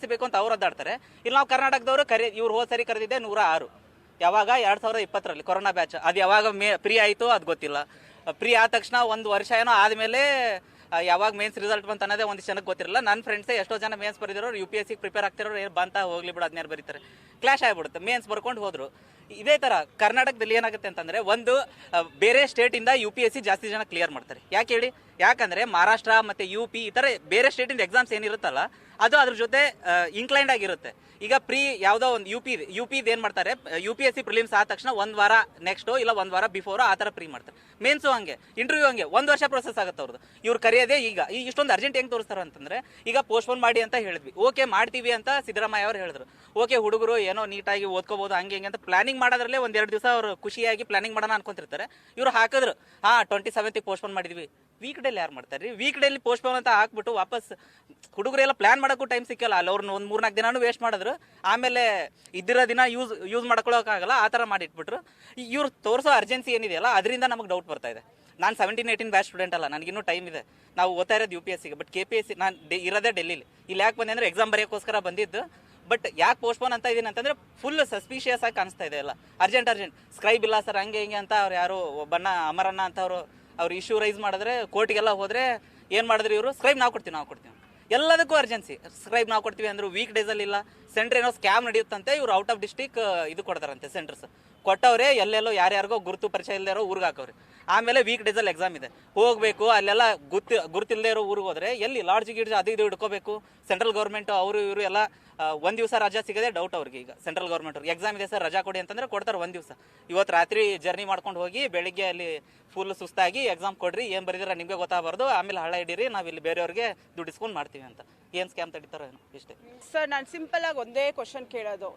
Vacancy ಬೇಕು ಅಂತ ಅವ್ರು ಅದ್ದಾಡ್ತಾರೆ ಇಲ್ಲಿ ನಾವು ಕರ್ನಾಟಕದವರು ಕರೆ, ಇವ್ರು ಹೋದ ಸರಿ ಕರೆದಿದ್ದೆ ನೂರ ಆರು. ಯಾವಾಗ ಎರಡು ಸಾವಿರದ ಇಪ್ಪತ್ತರಲ್ಲಿ ಕೊರೋನಾ ಬ್ಯಾಚ್. ಅದು ಯಾವಾಗ ಮೇ ಫ್ರೀ ಆಯಿತು ಅದು ಗೊತ್ತಿಲ್ಲ. ಫ್ರೀ ಆದ ತಕ್ಷಣ ಒಂದು ವರ್ಷ ಏನೋ ಆದಮೇಲೆ ಯಾವಾಗ ಮೇನ್ಸ್ ರಿಸಲ್ಟ್ ಬಂತ ಅನ್ನೋದೇ ಒಂದಿಷ್ಟು ಜನಕ್ಕೆ ಗೊತ್ತಿರಲ್ಲ. ನನ್ನ ಫ್ರೆಂಡ್ಸೇ ಎಷ್ಟೋ ಜನ mains ಬರೆದಿರೋರು U P S C prepare ಆಗ್ತಿರೋರು, ಏನು ಬಂತ ಹೋಗ್ಲಿ ಬಿಡು ಅದನ್ನೇ ಬರೀತಾರೆ. ಕ್ಲಾಶ್ ಆಗಿಬಿಡುತ್ತೆ. ಮೇನ್ಸ್ ಬರ್ಕೊಂಡು ಹೋದರು. ಇದೇ ಥರ ಕರ್ನಾಟಕದಲ್ಲಿ ಏನಾಗುತ್ತೆ ಅಂತಂದರೆ ಒಂದು ಬೇರೆ ಸ್ಟೇಟಿಂದ ಯು ಪಿ ಎಸ್ ಸಿ ಜಾಸ್ತಿ ಜನ ಕ್ಲಿಯರ್ ಮಾಡ್ತಾರೆ. ಯಾಕೆ ಹೇಳಿ? ಯಾಕಂದರೆ ಮಹಾರಾಷ್ಟ್ರ ಮತ್ತು ಯು ಪಿ ಈ ಥರ ಬೇರೆ ಸ್ಟೇಟಿಂದ ಎಕ್ಸಾಮ್ಸ್ ಏನಿರುತ್ತಲ್ಲ ಅದು ಅದ್ರ ಜೊತೆ ಇನ್ಕ್ಲೈಂಡ್ ಆಗಿರುತ್ತೆ. ಈಗ ಪ್ರೀ ಯಾವುದೋ ಒಂದು ಯು ಪಿ ಯು ಪಿ ಏನು ಮಾಡ್ತಾರೆ U P S C prelims ಆದ ತಕ್ಷಣ ಒಂದು ವಾರ ನೆಕ್ಸ್ಟು ಇಲ್ಲ ಒಂದು ವಾರ ಬಿಫೋರ್ ಆ ಥರ ಪ್ರೀ ಮಾಡ್ತಾರೆ. ಮೇನ್ಸು ಹಂಗೆ ಇಂಟರ್ವ್ಯೂ ಹಂಗೆ, ಒಂದು ವರ್ಷ ಪ್ರೊಸೆಸ್ ಆಗುತ್ತೆ ಅವ್ರದ್ದು ಇವ್ರು ಕರೆಯೋದೇ ಈಗ. ಈ ಇಷ್ಟೊಂದು ಅರ್ಜೆಂಟ್ ಹೆಂಗೆ ತೋರಿಸ್ತಾರೆ ಅಂತಂದ್ರೆ, ಈಗ ಪೋಸ್ಟ್ಪೋನ್ ಮಾಡಿ ಅಂತ ಹೇಳಿದ್ವಿ. ಓಕೆ ಮಾಡ್ತೀವಿ ಅಂತ ಸಿದ್ದರಾಮಯ್ಯ ಅವರು ಹೇಳಿದ್ರು. ಓಕೆ ಹುಡುಗರು ಏನೋ ನೀಟಾಗಿ ಓದ್ಕೋಬೋದು, ಹಂಗೆ ಹಿಂಗೆ ಅಂತ ಪ್ಲಾನಿಂಗ್ ಮಾಡೋದ್ರಲ್ಲೇ ಒಂದ್ ಎರಡು ದಿವಸ ಅವರು ಖುಷಿಯಾಗಿ ಪ್ಲಾನಿಂಗ್ ಮಾಡೋಣ ಅನ್ಕೊಂತಿರ್ತಾರೆ. ಇವ್ರು ಹಾಕಿದ್ರು. ಹಾಂ ಟ್ವೆಂಟಿ ಸೆವೆಂತಿಗೆ ಪೋಸ್ಟ್ಪೋನ್ ಮಾಡಿದ್ವಿ. ವೀಕ್ ಡೇಲಿ ಯಾರು ಮಾಡ್ತಾರೆ ರೀ? ವೀಕ್ ಡೇಲಿ ಪೋಸ್ಟ್ಪೋನ್ ಅಂತ ಹಾಕ್ಬಿಟ್ಟು ವಾಪಸ್ ಹುಡುಗರೆಲ್ಲ ಪ್ಲಾನ್ ಮಾಡೋಕ್ಕೂ ಟೈಮ್ ಸಿಕ್ಕಲ್ಲ ಅಲ್ಲಿ. ಅವ್ರನ್ನ ಒಂದು ಮೂರ್ನಾಲ್ಕು ದಿನಾನು ವೇಸ್ಟ್ ಮಾಡಿದ್ರು. ಆಮೇಲೆ ಇದ್ದಿರೋ ದಿನ ಯೂಸ್ ಯೂಸ್ ಮಾಡ್ಕೊಳ್ಳೋಕ್ಕಾಗಲ್ಲ ಆ ಥರ ಮಾಡಿಟ್ಬಿಟ್ರು. ಇವ್ರು ತೋರಿಸೋ ಅರ್ಜೆನ್ಸಿ ಏನಿದೆಯಲ್ಲ, ಅದರಿಂದ ನಮಗೆ ಡೌಟ್ ಬರ್ತಾ ಇದೆ. ನಾನು ಸೆವೆಂಟೀನ್ ಏಯ್ಟೀನ್ ಬ್ಯಾಚ್ ಸ್ಟೂಡೆಂಟ್ ಅಲ್ಲ, ನನಗಿನ್ನೂ ಟೈಮ್ ಇದೆ. ನಾವು ಓದ್ತಾ ಇರೋದು ಯು ಪಿ ಎಸ್ ಸಿಗೆ but K P S C ನಾನು ಇರೋದೇ ಡೆಲ್ಲಿಲಿ ಇಲ್ಲಿ ಯಾಕೆ ಬಂದೆ ಅಂದರೆ ಎಕ್ಸಾಮ್ ಬರೆಯೋಕ್ಕೋಸ್ಕರ ಬಂದಿದ್ದು. ಬಟ್ ಯಾಕೆ ಪೋಸ್ಟ್ಪೋನ್ ಅಂತ ಇದ್ದೀನಿ ಅಂತಂದರೆ ಫುಲ್ ಸಸ್ಪಿಷಿಯಸ್ ಆಗಿ ಕಾಣಿಸ್ತಾ ಇದೆ ಎಲ್ಲ ಅರ್ಜೆಂಟ್ ಅರ್ಜೆಂಟ್ ಸ್ಕ್ರೈಬ್ ಇಲ್ಲ ಸರ್, ಹಂಗೆ, ಹಿಂಗೆ ಅಂತ ಅವ್ರು ಯಾರು ಒಬ್ಬಣ್ಣ, ಅಮರಣ್ಣ ಅಂತ ಅವರು ಅವ್ರು ಇಶ್ಯೂ ರೈಸ್ ಮಾಡಿದ್ರೆ ಕೋರ್ಟಿಗೆಲ್ಲ ಹೋದ್ರೆ ಏನು ಮಾಡಿದ್ರೆ ಇವರು? ಸ್ಕ್ರೈಬ್ ನಾವು ಕೊಡ್ತೀವಿ ನಾವು ಕೊಡ್ತೀವಿ. ಎಲ್ಲದಕ್ಕೂ ಅರ್ಜೆನ್ಸಿ ಸ್ಕ್ರೈಬ್ ನಾವು ಕೊಡ್ತೀವಿ ಅಂದ್ರೆ ವೀಕ್ ಡೇಸಲ್ಲಿ ಇಲ್ಲ. ಸೆಂಟ್ರ್ ಏನೋ ಸ್ಕ್ಯಾಮ್ ನಡೆಯುತ್ತಂತೆ, ಇವ್ರು ಔಟ್ ಆಫ್ ಡಿಸ್ಟಿಕ್ ಇದು ಕೊಡ್ತಾರಂತೆ ಸೆಂಟರ್ಸ್ ಕೊಟ್ಟವ್ರೆ ಎಲ್ಲೆಲ್ಲೋ ಯಾರ್ಯಾರಿಗೋ ಗುರುತು ಪರಿಚಯ ಇಲ್ಲದೆ ಇರೋ ಊರಿಗೆ ಹಾಕವ್ರೆ. ಆಮೇಲೆ ವೀಕ್ ಡೇಸಲ್ಲಿ ಎಕ್ಸಾಮ್ ಇದೆ. ಹೋಗಬೇಕು, ಅಲ್ಲೆಲ್ಲ ಗುರ್ತಿ ಗುರುತಿಲ್ಲದೆ ಇರೋ ಊರಿಗೆ ಹೋದರೆ ಎಲ್ಲಿ ಲಾಡ್ಜ್ ಗಿಡ್ಜ್ ಅದು ಇದು ಹಿಡ್ಕೋಬೇಕು? ಸೆಂಟ್ರಲ್ ಗೌರ್ಮೆಂಟ್ ಅವರು ಇವರು ಎಲ್ಲ ಒಂದು ದಿವಸ ರಜಾ ಸಿಗದೆ ಡೌಟ್ ಅವ್ರಿಗೆ ಈಗ ಸೆಂಟ್ರಲ್ ಗೌರ್ಮೆಂಟ್ ಅವ್ರಿಗೆ. ಎಕ್ಸಾಮ್ ಇದೆ ಸರ್, ರಜಾ ಕೊಡಿ ಅಂತಂದ್ರೆ ಕೊಡ್ತಾರೆ ಒಂದು ದಿವಸ. ಇವತ್ತು ರಾತ್ರಿ ಜರ್ನಿ ಮಾಡ್ಕೊಂಡು ಹೋಗಿ ಬೆಳಿಗ್ಗೆ ಅಲ್ಲಿ ಫುಲ್ ಸುಸ್ತಾಗಿ ಎಕ್ಸಾಮ್ ಕೊಡ್ರಿ, ಏನು ಬರೀದ್ರೆ ನಿಮಗೆ ಗೊತ್ತಾಗಬಾರ್ದು, ಆಮೇಲೆ ಹಳ್ಳ ಇಡೀರಿ ನಾವು ಇಲ್ಲಿ ಬೇರೆಯವ್ರಿಗೆ ದುಡ್ಡಿಸ್ಕೊಂಡು ಮಾಡ್ತೀವಿ ಅಂತ. ಏನ್ ಸ್ಕ್ಯಾಮ್ ತಡಿತಾರೋ ಇಷ್ಟೇ. ಸರ್ ನಾನು ಸಿಂಪಲ್ ಆಗಿ ಒಂದೇ ಕ್ವಶನ್ ಕೇಳೋದು.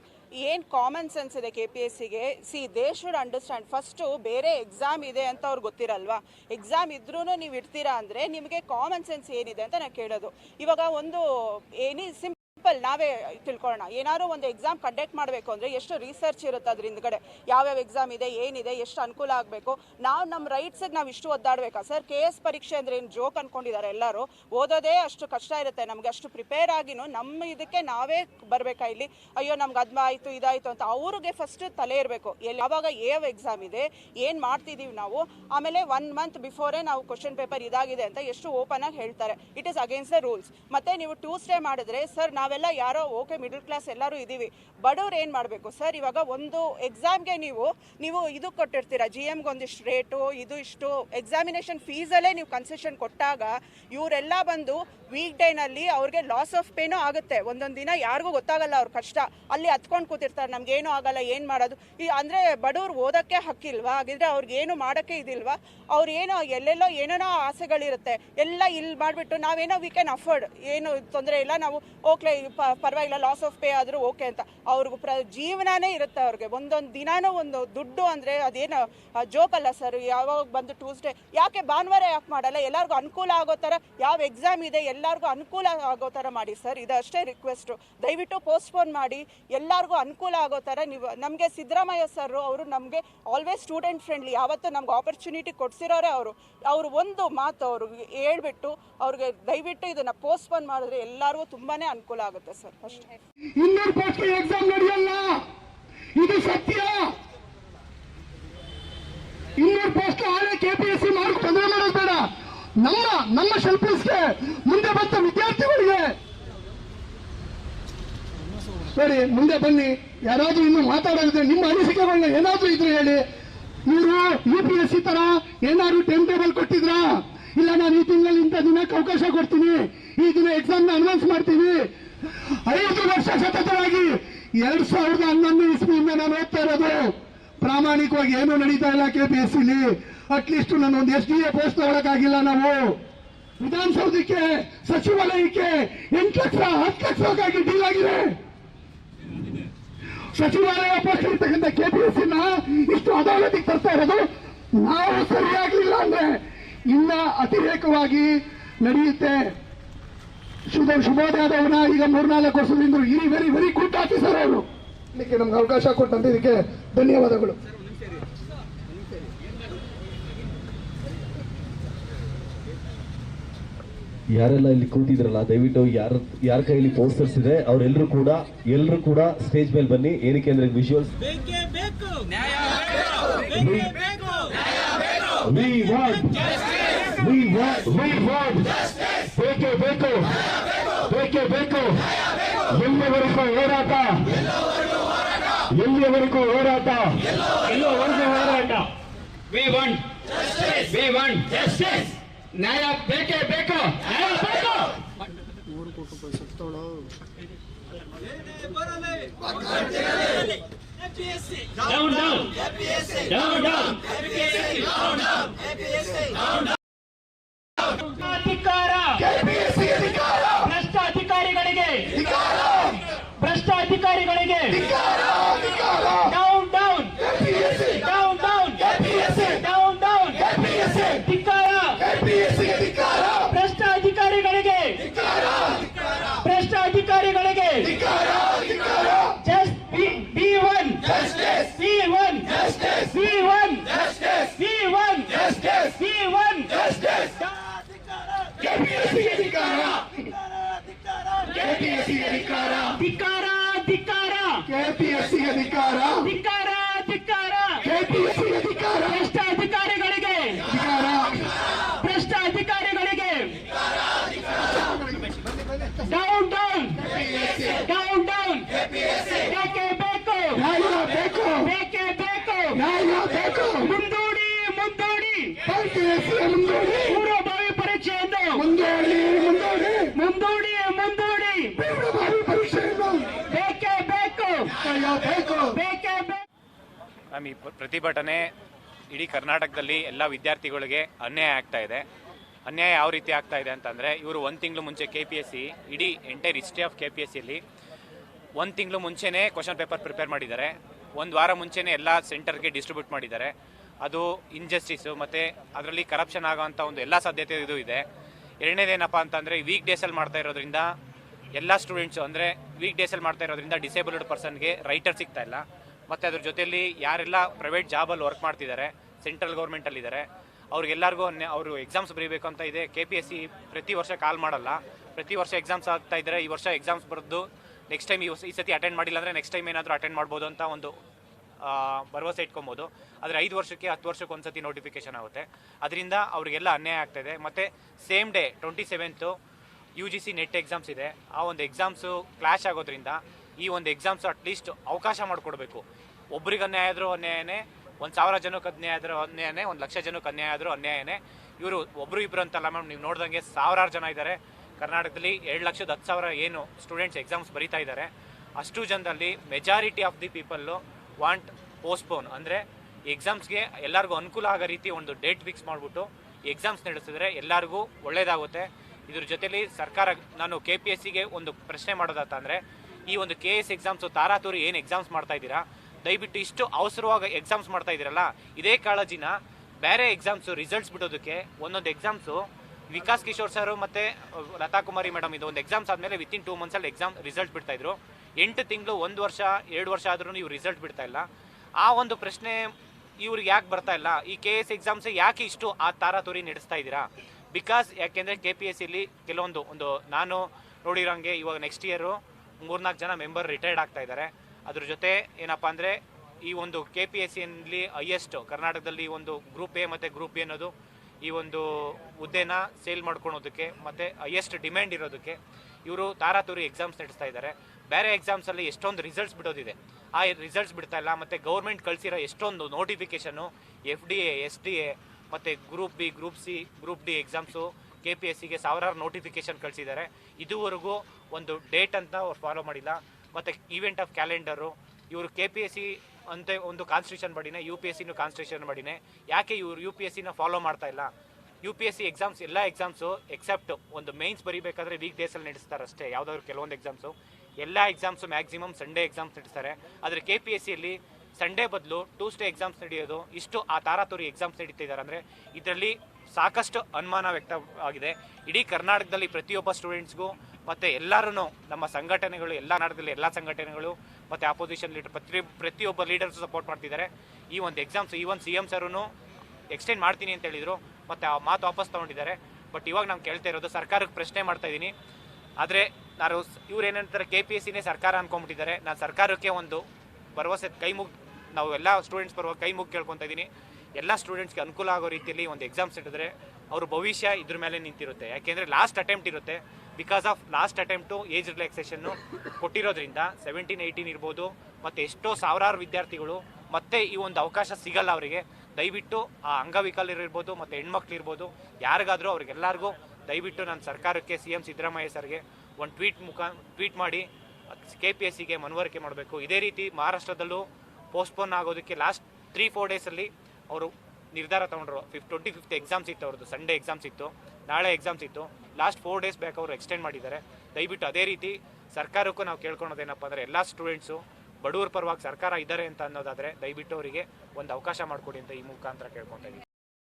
ಏನು ಕಾಮನ್ ಸೆನ್ಸ್ ಇದೆ ಕೆ ಪಿ ಎಸ್ ಸಿಗೆ see they should understand first ಬೇರೆ ಎಕ್ಸಾಮ್ ಇದೆ ಅಂತ ಅವ್ರಿಗೆ ಗೊತ್ತಿರಲ್ವಾ? ಎಕ್ಸಾಮ್ ಇದ್ರೂ ನೀವು ಇಡ್ತೀರಾ ಅಂದರೆ ನಿಮಗೆ ಕಾಮನ್ ಸೆನ್ಸ್ ಏನಿದೆ ಅಂತ ನಾನು ಕೇಳೋದು. ಇವಾಗ ಒಂದು ಏನಿ ಸಿಂಪಲ್ ನಾವೇ ತಿಳ್ಕೊಳ್ಳೋಣ. ಏನಾದ್ರು ಒಂದು ಎಕ್ಸಾಮ್ ಕಂಡಕ್ಟ್ ಮಾಡಬೇಕು ಅಂದರೆ ಎಷ್ಟು ರಿಸರ್ಚ್ ಇರುತ್ತೆ ಅದ್ರ ಹಿಂದ್ಗಡೆ. ಯಾವ್ಯಾವ ಎಕ್ಸಾಮ್ ಇದೆ, ಏನಿದೆ, ಎಷ್ಟು ಅನುಕೂಲ ಆಗಬೇಕು. ನಾವು ನಮ್ಮ ರೈಟ್ಸಿಗೆ ನಾವು ಇಷ್ಟು ಒದ್ದಾಡ್ಬೇಕಾ? ಸರ್ ಕೆ ಎಸ್ ಪರೀಕ್ಷೆ ಅಂದ್ರೆ ಏನು ಜೋಕ್ ಅನ್ಕೊಂಡಿದ್ದಾರೆ ಎಲ್ಲರೂ? ಓದೋದೇ ಅಷ್ಟು ಕಷ್ಟ ಇರುತ್ತೆ. ನಮಗೆ ಅಷ್ಟು ಪ್ರಿಪೇರ್ ಆಗಿನೂ ನಮ್ಮ ಇದಕ್ಕೆ ನಾವೇ ಬರಬೇಕಾ ಇಲ್ಲಿ? ಅಯ್ಯೋ, ನಮ್ಗೆ ಅದ್ಮ ಆಯಿತು ಇದಾಯಿತು ಅಂತ ಅವ್ರಿಗೆ ಫಸ್ಟ್ ತಲೆ ಇರಬೇಕು. ಎಲ್ಲಿ ಯಾವಾಗ ಯಾವ ಎಕ್ಸಾಮ್ ಇದೆ, ಏನು ಮಾಡ್ತಿದ್ದೀವಿ ನಾವು? ಆಮೇಲೆ ಒನ್ ಮಂತ್ ಬಿಫೋರೇ ನಾವು ಕ್ವಶನ್ ಪೇಪರ್ ಇದಾಗಿದೆ ಅಂತ ಎಷ್ಟು ಓಪನ್ ಆಗಿ ಹೇಳ್ತಾರೆ. It is against the rules ಮತ್ತೆ ನೀವು ಟ್ಯೂಸ್ಡೇ ಮಾಡಿದ್ರೆ, ಸರ್ ನಾವೆಲ್ಲ ಯಾರೋ ಓಕೆ ಮಿಡಲ್ ಕ್ಲಾಸ್ ಎಲ್ಲರೂ ಇದ್ದೀವಿ ಬಡವ್ರು ಏನು ಮಾಡಬೇಕು? ಸರ್, ಇವಾಗ ಒಂದು ಎಕ್ಸಾಮ್ಗೆ ನೀವು ನೀವು ಇದು ಕೊಟ್ಟಿರ್ತೀರಾ ಜಿ ಎಮ್ಗೆ ಒಂದಿಷ್ಟು ರೇಟು ಇದು ಇಷ್ಟು ಎಕ್ಸಾಮಿನೇಷನ್ ಫೀಸಲ್ಲೇ ನೀವು ಕನ್ಸೆಷನ್ ಕೊಟ್ಟಾಗ ಇವರೆಲ್ಲ ಬಂದು ವೀಕ್ ಡೇನಲ್ಲಿ ಅವ್ರಿಗೆ ಲಾಸ್ ಆಫ್ ಪೇನೂ ಆಗುತ್ತೆ. ಒಂದೊಂದು ದಿನ ಯಾರಿಗೂ ಗೊತ್ತಾಗಲ್ಲ ಅವ್ರ ಕಷ್ಟ. ಅಲ್ಲಿ ಹತ್ಕೊಂಡು ಕೂತಿರ್ತಾರೆ, ನಮ್ಗೇನು ಆಗಲ್ಲ, ಏನು ಮಾಡೋದು? ಈ ಅಂದರೆ ಬಡವ್ರು ಓದೋಕ್ಕೆ ಹಕ್ಕಿಲ್ವಾ? ಹಾಗಿದ್ರೆ ಅವ್ರಿಗೆ ಏನು ಮಾಡೋಕ್ಕೆ ಇದಿಲ್ವಾ? ಅವ್ರು ಏನೋ, ಎಲ್ಲೆಲ್ಲೋ ಏನೇನೋ ಆಸೆಗಳಿರುತ್ತೆ. ಎಲ್ಲ ಇಲ್ಲಿ ಮಾಡಿಬಿಟ್ಟು ನಾವೇನೋ ವಿ ಕ್ಯಾನ್ ಅಫೋರ್ಡ್ ಏನು ತೊಂದರೆ ಇಲ್ಲ. ನಾವು ಓಕೆ ಪರವಾಗಿಲ್ಲ ಲಾಸ್ ಆಫ್ ಪೇ ಆದರೂ ಓಕೆ ಅಂತ. ಅವ್ರಿಗೂ ಪ್ರ, ಜೀವನನೇ ಇರುತ್ತೆ ಅವ್ರಿಗೆ. ಒಂದೊಂದು ದಿನಾನೂ ಒಂದು ದುಡ್ಡು ಅಂದರೆ ಅದೇನು ಜೋಕ್ ಅಲ್ಲ ಸರ್ ಯಾವಾಗ ಬಂದು ಟ್ಯೂಸ್ಡೇ ಯಾಕೆ ಭಾನುವಾರ ಯಾಕೆ ಮಾಡಲ್ಲ? ಎಲ್ಲರಿಗೂ ಅನುಕೂಲ ಆಗೋ ಥರ, ಯಾವ ಎಕ್ಸಾಮ್ ಇದೆ, ಎಲ್ಲರಿಗೂ ಅನುಕೂಲ ಆಗೋ ಥರ ಮಾಡಿ ಸರ್ ಇದು ಅಷ್ಟೇ ರಿಕ್ವೆಸ್ಟು ದಯವಿಟ್ಟು ಪೋಸ್ಟ್ಪೋನ್ ಮಾಡಿ. ಎಲ್ಲರಿಗೂ ಅನುಕೂಲ ಆಗೋ ಥರ ನೀವು, ನಮಗೆ ಸಿದ್ದರಾಮಯ್ಯ ಸರ್ ಅವರು ನಮಗೆ ಆಲ್ವೇಸ್ ಸ್ಟೂಡೆಂಟ್ ಫ್ರೆಂಡ್ಲಿ ಯಾವತ್ತೂ ನಮ್ಗೆ ಆಪರ್ಚುನಿಟಿ ಕೊಡ್ಸಿರೋರೆ ಅವರು. ಅವರು ಒಂದು ಮಾತು ಅವರು ಹೇಳ್ಬಿಟ್ಟು, ಅವ್ರಿಗೆ ದಯವಿಟ್ಟು ಇದನ್ನು ಪೋಸ್ಟ್ಪೋನ್ ಮಾಡಿದ್ರೆ ಎಲ್ಲರಿಗೂ ತುಂಬಾ ಅನುಕೂಲ ಆಗುತ್ತೆ. ಸರ್? ಫಸ್ಟ್ ಇನ್ನೂರು ಪೋಸ್ಟ್ ಎಕ್ಸಾಮ್ ನಡೆಯಲ್ಲ? ಇದು ಸತ್ಯ. ಇನ್ನೂರು ಪೋಸ್ಟ್ ಎಸ್ ಸಿ ಮಾಡೋಕೆ ತೊಂದರೆ ಮಾಡೋದು ಬೇಡ. ನಮ್ಮ ನಮ್ಮ ಶಿಲ್ಪಿಸ್ಗೆ ಮುಂದೆ ಬಂದ ವಿದ್ಯಾರ್ಥಿಗಳಿಗೆ. ಸರಿ, ಮುಂದೆ ಬನ್ನಿ. ಯಾರಾದ್ರೂ ಇನ್ನು ಮಾತಾಡೋದಿದ್ರೆ ನಿಮ್ಮ ಅನಿಸಿಕೆಗಳನ್ನ ಏನಾದ್ರೂ ಇದ್ರೆ ಹೇಳಿ. ಇವರು ಯು ಪಿ ಎಸ್ ಸಿ ತರ ಏನಾದ್ರು ಟೈಮ್ ಟೇಬಲ್ ಕೊಟ್ಟಿದ್ರಾ? ಇಲ್ಲ, ನಾನು ಈ ತಿಂಗಳಲ್ಲಿ ಇಂಥ ದಿನಕ್ಕೆ ಅವಕಾಶ ಕೊಡ್ತೀನಿ. ಈ ದಿನ ಎಕ್ಸಾಮ್ ಅನೌನ್ಸ್ ಮಾಡ್ತೀವಿ ಐದು ವರ್ಷ ಸತತವಾಗಿ ಎರಡ್ ಸಾವಿರದ ಹನ್ನೊಂದು ಇಸ್ವಿಯಿಂದ ನಾನು ಓದ್ತಾ ಇರೋದು. ಪ್ರಾಮಾಣಿಕವಾಗಿ ಏನು ನಡೀತಾ ಇಲ್ಲ ಕೆ ಪಿ ಎಸ್ ಸಿಲಿ ಅಟ್ಲೀಸ್ಟ್ ನಾನು ಒಂದು ಎಸ್ ಡಿ ಎ ಪೋಸ್ಟ್ ತಗೊಳಕ್ಕಾಗಿಲ್ಲ ನಾವು. ವಿಧಾನಸೌಧಕ್ಕೆ, ಸಚಿವಾಲಯಕ್ಕೆ ಎಂಟು ಲಕ್ಷ, ಹತ್ತು ಲಕ್ಷಕ್ಕಾಗಿ ಡೀಲ್ ಆಗಿದೆ. ಸಚಿವಾಲಯ ಪೋಸ್ಟ್ ಇರ್ತಕ್ಕಂಥ ನ ಇಷ್ಟು ಅದಾಲತಿಗೆ ತರ್ತಾ ಇರೋದು ನಾವು ಸರಿಯಾಗ್ಲಿಲ್ಲ ಅಂದ್ರೆ ಇನ್ನ ಅತಿರೇಕವಾಗಿ ನಡೆಯುತ್ತೆ. ಶುಭ ಶುಭೋದಯದವನ ಈಗ ಮೂರ್ನಾಲ್ಕು ವರ್ಷದಿಂದ ಇರಿ ವೆರಿ ವೆರಿ ಗುಡ್ ಆಫೀಸರ್ ಅವರು. ಇದಕ್ಕೆ ನಮ್ಗೆ ಅವಕಾಶ ಕೊಟ್ಟಂತ ಇದಕ್ಕೆ ಧನ್ಯವಾದಗಳು. ಯಾರೆಲ್ಲ ಇಲ್ಲಿ ಕೂತಿದ್ರಲ್ಲ ದಯವಿಟ್ಟು ಯಾರ ಯಾರ ಕೈಯಲ್ಲಿ ಪೋಸ್ಟರ್ಸ್ ಇದೆ ಅವರೆಲ್ಲರೂ ಕೂಡ ಎಲ್ಲರೂ ಕೂಡ ಸ್ಟೇಜ್ ಮೇಲೆ ಬನ್ನಿ. ಏನಕ್ಕೆ ಅಂದ್ರೆ visuals We want, we want, we want, ಬೇಕೇ ಬೇಕು ಬೇಕೇ ಬೇಕು ಎಲ್ಲಿವರೆಗೂ ಹೋರಾಟ ಎಲ್ಲಿಯವರೆಗೂ ಹೋರಾಟ ಎಲ್ಲಿವರೆಗೂ ಹೋರಾಟ ವಿ ವಾಂಟ್ ವಿ ವಾಂಟ್ ನ್ಯಾಯ ಬೇಕೇ ಬೇಕು ನ್ಯಾಯ ಬೇಕು Down, down. Down, down. ಅಧಿಕಾರ Ege. Dikkat! ಮ್ಯಾಮ್ ಈ ಪ್ರ- ಪ್ರತಿಭಟನೆ ಇಡೀ ಕರ್ನಾಟಕದಲ್ಲಿ ಎಲ್ಲ ವಿದ್ಯಾರ್ಥಿಗಳಿಗೆ ಅನ್ಯಾಯ ಆಗ್ತಾ ಇದೆ. ಅನ್ಯಾಯ ಯಾವ ರೀತಿ ಆಗ್ತಾ ಇದೆ ಅಂತಂದರೆ, ಇವರು ಒಂದು ತಿಂಗಳು ಮುಂಚೆ ಕೆ ಪಿ ಎಸ್ ಸಿ ಇಡೀ entire history of K P S ಸಿಯಲ್ಲಿ ಒಂದು ತಿಂಗಳು ಮುಂಚೆನೇ ಕ್ವಶನ್ ಪೇಪರ್ ಪ್ರಿಪೇರ್ ಮಾಡಿದ್ದಾರೆ. ಒಂದು ವಾರ ಮುಂಚೆನೇ ಎಲ್ಲ ಸೆಂಟರ್ಗೆ ಡಿಸ್ಟ್ರಿಬ್ಯೂಟ್ ಮಾಡಿದ್ದಾರೆ. ಅದು ಇನ್ಜಸ್ಟಿಸು ಮತ್ತು ಅದರಲ್ಲಿ ಕರಪ್ಷನ್ ಆಗೋವಂಥ ಒಂದು ಎಲ್ಲ ಸಾಧ್ಯತೆ ಇದು ಇದೆ. ಎರಡನೇದೇನಪ್ಪ ಅಂತಂದರೆ ವೀಕ್ ಡೇಸಲ್ಲಿ ಮಾಡ್ತಾ ಇರೋದ್ರಿಂದ ಎಲ್ಲ ಸ್ಟೂಡೆಂಟ್ಸು ಅಂದರೆ ವೀಕ್ ಡೇಸಲ್ಲಿ ಮಾಡ್ತಾ ಇರೋದ್ರಿಂದ ಡಿಸೇಬಲ್ಡ್ ಪರ್ಸನ್ಗೆ ರೈಟರ್ ಸಿಗ್ತಾ ಇಲ್ಲ. ಮತ್ತು ಅದ್ರ ಜೊತೆಯಲ್ಲಿ ಯಾರೆಲ್ಲ ಪ್ರೈವೇಟ್ ಜಾಬಲ್ಲಿ ವರ್ಕ್ ಮಾಡ್ತಿದ್ದಾರೆ ಸೆಂಟ್ರಲ್ ಗೌರ್ಮೆಂಟಲ್ಲಿದ್ದಾರೆ ಅವ್ರಿಗೆಲ್ಲರಿಗೂ ಅವರು ಎಕ್ಸಾಮ್ಸ್ ಬರೀಬೇಕು ಅಂತ ಇದೆ. ಕೆ ಪಿ ಎಸ್ ಸಿ ಪ್ರತಿ ವರ್ಷ ಕಾಲ್ ಮಾಡಲ್ಲ. ಪ್ರತಿ ವರ್ಷ ಎಕ್ಸಾಮ್ಸ್ ಆಗ್ತಾ ಇದ್ದಾರೆ ಈ ವರ್ಷ ಎಕ್ಸಾಮ್ಸ್ ಬರೆದು ನೆಕ್ಸ್ಟ್ ಟೈಮ್ ಈ ಈ ಸತಿ ಅಟೆಂಡ್ ಮಾಡಿಲ್ಲ ಅಂದರೆ ನೆಕ್ಸ್ಟ್ ಟೈಮ್ ಏನಾದರೂ ಅಟೆಂಡ್ ಮಾಡ್ಬೋದು ಅಂತ ಒಂದು ಭರವಸೆ ಇಟ್ಕೊಬೋದು. ಆದರೆ ಐದು ವರ್ಷಕ್ಕೆ, ಹತ್ತು ವರ್ಷಕ್ಕೆ ಒಂದು ಸತಿ ನೋಟಿಫಿಕೇಶನ್ ಆಗುತ್ತೆ. ಅದರಿಂದ ಅವರಿಗೆಲ್ಲ ಅನ್ಯಾಯ ಆಗ್ತಾಯಿದೆ ಮತ್ತು same day twenty seventh U G C NET exams ಇದೆ. ಆ ಒಂದು ಎಕ್ಸಾಮ್ಸು ಕ್ಲಾಶ್ ಆಗೋದ್ರಿಂದ ಈ ಒಂದು ಎಕ್ಸಾಮ್ಸು ಅಟ್ಲೀಸ್ಟ್ ಅವಕಾಶ ಮಾಡಿಕೊಡ್ಬೇಕು. ಒಬ್ರಿಗೆ ಅನ್ಯಾಯ ಆದರೂ ಅನ್ಯಾಯನೇ, ಒಂದು ಸಾವಿರ ಜನಕ್ಕೆ ಅನ್ಯಾಯ ಆದರೂ ಅನ್ಯಾಯನೇ, ಒಂದು ಲಕ್ಷ ಜನಕ್ಕೆ ಅನ್ಯಾಯ ಆದರೂ ಅನ್ಯಾಯನೇ. ಇವರು ಒಬ್ಬರು ಇಬ್ಬರು ಅಂತಲ್ಲ ಮ್ಯಾಮ್ ನೀವು ನೋಡ್ದಂಗೆ ಸಾವಿರಾರು ಜನ ಇದ್ದಾರೆ ಕರ್ನಾಟಕದಲ್ಲಿ ಎರಡು ಲಕ್ಷದ ಹತ್ತು ಸಾವಿರ ಏನು ಸ್ಟೂಡೆಂಟ್ಸ್ ಎಕ್ಸಾಮ್ಸ್ ಬರೀತಾ ಇದ್ದಾರೆ ಅಷ್ಟು ಜನದಲ್ಲಿ majority of the people want postpone ಅಂದರೆ ಎಕ್ಸಾಮ್ಸ್ಗೆ ಎಲ್ಲರಿಗೂ ಅನುಕೂಲ ಆಗೋ ರೀತಿ ಒಂದು ಡೇಟ್ ಫಿಕ್ಸ್ ಮಾಡಿಬಿಟ್ಟು ಎಕ್ಸಾಮ್ಸ್ ನಡೆಸಿದ್ರೆ ಎಲ್ಲರಿಗೂ ಒಳ್ಳೇದಾಗುತ್ತೆ. ಇದ್ರ ಜೊತೆಲಿ ಸರ್ಕಾರ ನಾನು ಕೆ ಪಿ ಎಸ್ ಸಿಗೆ ಒಂದು ಪ್ರಶ್ನೆ ಮಾಡೋದಂತಂದರೆ ಈ ಒಂದು ಕೆ ಎಸ್ ಎಕ್ಸಾಮ್ಸು ತಾರಾತೂರಿ ಏನು ಎಕ್ಸಾಮ್ಸ್ ಮಾಡ್ತಾ ಇದ್ದೀರಾ? ದಯವಿಟ್ಟು ಇಷ್ಟು ಅವಸರವಾಗಿ ಎಕ್ಸಾಮ್ಸ್ ಮಾಡ್ತಾ ಇದ್ದೀರಲ್ಲ, ಇದೇ ಕಾಳಜಿನ ಬೇರೆ ಎಕ್ಸಾಮ್ಸು ರಿಸಲ್ಟ್ಸ್ ಬಿಡೋದಕ್ಕೆ ಒಂದೊಂದು ಎಕ್ಸಾಮ್ಸು ವಿಕಾಸ್ ಕಿಶೋರ್ ಸರ್ ಮತ್ತೆ ಲತಾ ಕುಮಾರಿ ಮೇಡಮ್ ಇದು ಒಂದು ಎಕ್ಸಾಮ್ಸ್ ಆದಮೇಲೆ ವಿತಿನ್ ಟೂ ಮಂತ್ಸಲ್ಲಿ ಎಕ್ಸಾಮ್ ರಿಸಲ್ಟ್ ಬಿಡ್ತಾ ಇದ್ರು. ಎಂಟು ತಿಂಗಳು, ಒಂದು ವರ್ಷ, ಎರಡು ವರ್ಷ ಆದ್ರೂ ಇವ್ರು ರಿಸಲ್ಟ್ ಬಿಡ್ತಾ ಇಲ್ಲ. ಆ ಒಂದು ಪ್ರಶ್ನೆ ಇವ್ರಿಗೆ ಯಾಕೆ ಬರ್ತಾ ಇಲ್ಲ? ಈ ಕೆ ಎಸ್ ಎಕ್ಸಾಮ್ಸ್ ಯಾಕೆ ಇಷ್ಟು ಆ ತಾರಾತೂರಿ ನಡೆಸ್ತಾ ಇದ್ದೀರಾ? ಬಿಕಾಸ್ ಯಾಕೆಂದರೆ ಕೆ ಪಿ ಎಸ್ ಸಿಲಿ ಕೆಲವೊಂದು, ಒಂದು ನಾನು ನೋಡಿರೋಂಗೆ ಇವಾಗ ನೆಕ್ಸ್ಟ್ ಇಯರು ಮೂರ್ನಾಲ್ಕು ಜನ ಮೆಂಬರ್ ರಿಟೈರ್ಡ್ ಆಗ್ತಾ ಇದ್ದಾರೆ. ಅದ್ರ ಜೊತೆ ಏನಪ್ಪ ಅಂದರೆ ಈ ಒಂದು ಕೆ ಪಿ ಎಸ್ ಸಿಯಲ್ಲಿ ಹೈಯೆಸ್ಟ್ ಕರ್ನಾಟಕದಲ್ಲಿ ಒಂದು ಗ್ರೂಪ್ ಎ ಮತ್ತು ಗ್ರೂಪ್ ಬಿ ಅನ್ನೋದು ಈ ಒಂದು ಹುದ್ದೆನ ಸೇಲ್ ಮಾಡ್ಕೊಳೋದಕ್ಕೆ ಮತ್ತು ಹೈಯೆಸ್ಟ್ ಡಿಮ್ಯಾಂಡ್ ಇರೋದಕ್ಕೆ ಇವರು ತಾರಾತೂರಿ ಎಕ್ಸಾಮ್ಸ್ ನಡೆಸ್ತಾ ಇದ್ದಾರೆ. ಬೇರೆ ಎಕ್ಸಾಮ್ಸಲ್ಲಿ ಎಷ್ಟೊಂದು ರಿಸಲ್ಟ್ಸ್ ಬಿಡೋದಿದೆ. ಆ ರಿಸಲ್ಟ್ಸ್ ಬಿಡ್ತಾ ಇಲ್ಲ, ಮತ್ತು ಗೌರ್ಮೆಂಟ್ ಕಳಿಸಿರೋ ಎಷ್ಟೊಂದು notification F D A S D A ಮತ್ತು group B, group C, group D exams K P S ಸಿಗೆ ಸಾವಿರಾರು ನೋಟಿಫಿಕೇಶನ್ ಕಳಿಸಿದ್ದಾರೆ. ಇದುವರೆಗೂ ಒಂದು ಡೇಟ್ ಅಂತ ಅವ್ರು ಫಾಲೋ ಮಾಡಿಲ್ಲ. ಮತ್ತು ಈವೆಂಟ್ ಆಫ್ ಕ್ಯಾಲೆಂಡರು ಇವರು ಕೆ ಪಿ ಎಸ್ ಸಿ ಅಂತ ಒಂದು ಕಾನ್ಸ್ಟಿಟ್ಯೂಷನ್ ಮಾಡಿನೇ ಯು ಪಿ ಎಸ್ ಸಿನೂ ಕಾನ್ಸ್ಟಿಟ್ಯೂಷನ್ ಮಾಡಿನೇ. ಯಾಕೆ ಇವರು ಯು ಪಿ ಎಸ್ ಸಿನ ಫಾಲೋ ಮಾಡ್ತಾ ಇಲ್ಲ? U P S C exams ಎಲ್ಲ ಎಕ್ಸಾಮ್ಸು ಎಕ್ಸೆಪ್ಟ್ ಒಂದು ಮೇನ್ಸ್ ಬರೀಬೇಕಾದ್ರೆ ವೀಕ್ ಡೇಸಲ್ಲಿ ನಡೆಸ್ತಾರೆ ಅಷ್ಟೇ. ಯಾವುದಾದ್ರು ಕೆಲವೊಂದು ಎಕ್ಸಾಮ್ಸು ಎಲ್ಲ ಎಕ್ಸಾಮ್ಸು ಮ್ಯಾಕ್ಸಿಮಮ್ ಸಂಡೇ ಎಕ್ಸಾಮ್ಸ್ ನಡೆಸ್ತಾರೆ. ಆದರೆ ಕೆ ಪಿ ಎಸ್ ಸಿಯಲ್ಲಿ ಸಂಡೇ ಬದಲು ಟ್ಯೂಸ್ಡೇ ಎಕ್ಸಾಮ್ಸ್ ನಡೆಯೋದು, ಇಷ್ಟು ಆ ತಾರಾತುರಿ ಎಕ್ಸಾಮ್ಸ್ ನಡೀತಿದ್ದಾರೆ ಅಂದರೆ ಇದರಲ್ಲಿ ಸಾಕಷ್ಟು ಅನುಮಾನ ವ್ಯಕ್ತವಾಗಿದೆ. ಇಡೀ ಕರ್ನಾಟಕದಲ್ಲಿ ಪ್ರತಿಯೊಬ್ಬ ಸ್ಟೂಡೆಂಟ್ಸ್ಗೂ ಮತ್ತು ಎಲ್ಲರೂ ನಮ್ಮ ಸಂಘಟನೆಗಳು, ಎಲ್ಲ ನಾಡದಲ್ಲಿ ಎಲ್ಲ ಸಂಘಟನೆಗಳು ಮತ್ತು ಅಪೋಸಿಷನ್ ಲೀಡರ್ ಪ್ರತಿ, ಪ್ರತಿಯೊಬ್ಬ ಲೀಡರ್ಸ್ ಸಪೋರ್ಟ್ ಮಾಡ್ತಿದ್ದಾರೆ ಈ ಒಂದು ಎಕ್ಸಾಮ್ಸ್ ಈ ಒಂದು ಸಿ ಎಂ ಸರೂ ಎಕ್ಸ್ಟೆಂಡ್ ಮಾಡ್ತೀನಿ ಅಂತ ಹೇಳಿದರು. ಮತ್ತು ಆ ಮಾತು ವಾಪಸ್ ತೊಗೊಂಡಿದ್ದಾರೆ. ಬಟ್ ಇವಾಗ ನಾವು ಕೇಳ್ತಾ ಇರೋದು, ಸರ್ಕಾರಕ್ಕೆ ಪ್ರಶ್ನೆ ಮಾಡ್ತಾ ಇದ್ದೀನಿ ಆದರೆ ನಾನು ಇವ್ರು ಏನಂತಾರೆ ಕೆ ಪಿ ಎಸ್ ಸಿನೇ ಸರ್ಕಾರ ಅಂದ್ಕೊಂಬಿಟ್ಟಿದ್ದಾರೆ ನಾನು ಸರ್ಕಾರಕ್ಕೆ ಒಂದು ಭರವಸೆ ಕೈ ಮುಗ್ ನಾವು ಎಲ್ಲ ಸ್ಟೂಡೆಂಟ್ಸ್ ಬರುವ ಕೈ ಮುಗಿ ಕೇಳ್ಕೊತಾ ಇದ್ದೀನಿ. ಎಲ್ಲ ಸ್ಟೂಡೆಂಟ್ಸ್ಗೆ ಅನುಕೂಲ ಆಗೋ ರೀತಿಯಲ್ಲಿ ಒಂದು ಎಕ್ಸಾಮ್ಸ್ ಇಟ್ಟಿದ್ರೆ ಅವ್ರ ಭವಿಷ್ಯ ಇದ್ರ ಮೇಲೆ ನಿಂತಿರುತ್ತೆ. ಯಾಕೆಂದರೆ ಲಾಸ್ಟ್ ಅಟೆಂಪ್ಟ್ ಇರುತ್ತೆ. Because of last attempt age relaxation ಕೊಟ್ಟಿರೋದ್ರಿಂದ ಸೆವೆಂಟೀನ್ ಏಯ್ಟೀನ್ ಇರ್ಬೋದು, ಮತ್ತು ಎಷ್ಟೋ ಸಾವಿರಾರು ವಿದ್ಯಾರ್ಥಿಗಳು ಮತ್ತೆ ಈ ಒಂದು ಅವಕಾಶ ಸಿಗಲ್ಲ ಅವರಿಗೆ. ದಯವಿಟ್ಟು ಆ ಅಂಗವಿಕಲರು ಇರ್ಬೋದು, ಮತ್ತು ಹೆಣ್ಮಕ್ಳು ಇರ್ಬೋದು, ಯಾರಿಗಾದರೂ ಅವ್ರಿಗೆಲ್ಲರಿಗೂ ದಯವಿಟ್ಟು ನಾನು ಸರ್ಕಾರಕ್ಕೆ ಸಿ ಎಂ ಸಿದ್ದರಾಮಯ್ಯ ಸರ್ಗೆ ಒಂದು ಟ್ವೀಟ್ ಮುಖ ಟ್ವೀಟ್ ಮಾಡಿ ಕೆ ಪಿ ಎಸ್ ಸಿಗೆ ಮನವರಿಕೆ ಮಾಡಬೇಕು. ಇದೇ ರೀತಿ ಮಹಾರಾಷ್ಟ್ರದಲ್ಲೂ ಪೋಸ್ಟ್ಪೋನ್ ಆಗೋದಕ್ಕೆ ಲಾಸ್ಟ್ ತ್ರೀ ಫೋರ್ ಡೇಸಲ್ಲಿ ಅವರು ನಿರ್ಧಾರ ತಗೊಂಡ್ರು. ಫಿಫ್ ಟ್ವೆಂಟಿ ಫಿಫ್ತ್ ಎಕ್ಸಾಮ್ಸ್ ಇತ್ತು ಅವ್ರದ್ದು ಸಂಡೇ ಎಕ್ಸಾಮ್ಸ್ ಇತ್ತು. ನಾಳೆ ಎಕ್ಸಾಮ್ಸ್ ಇತ್ತು. ಲಾಸ್ಟ್ ಫೋರ್ ಡೇಸ್ ಬ್ಯಾಕ್ ಅವರು ಎಕ್ಸ್ಟೆಂಡ್ ಮಾಡಿದ್ದಾರೆ. ದಯವಿಟ್ಟು ಅದೇ ರೀತಿ ಸರ್ಕಾರಕ್ಕೂ ನಾವು ಕೇಳ್ಕೊಳೋದೇನಪ್ಪ ಅಂದರೆ ಎಲ್ಲ ಸ್ಟೂಡೆಂಟ್ಸು ಬಡವರ ಪರವಾಗಿ ಸರ್ಕಾರ ಇದ್ದಾರೆ ಅಂತ ಅನ್ನೋದಾದರೆ ದಯವಿಟ್ಟು ಅವರಿಗೆ ಒಂದು ಅವಕಾಶ ಮಾಡಿಕೊಡಿ ಅಂತ ಈ ಮುಖಾಂತರ ಕೇಳ್ಕೊತಾ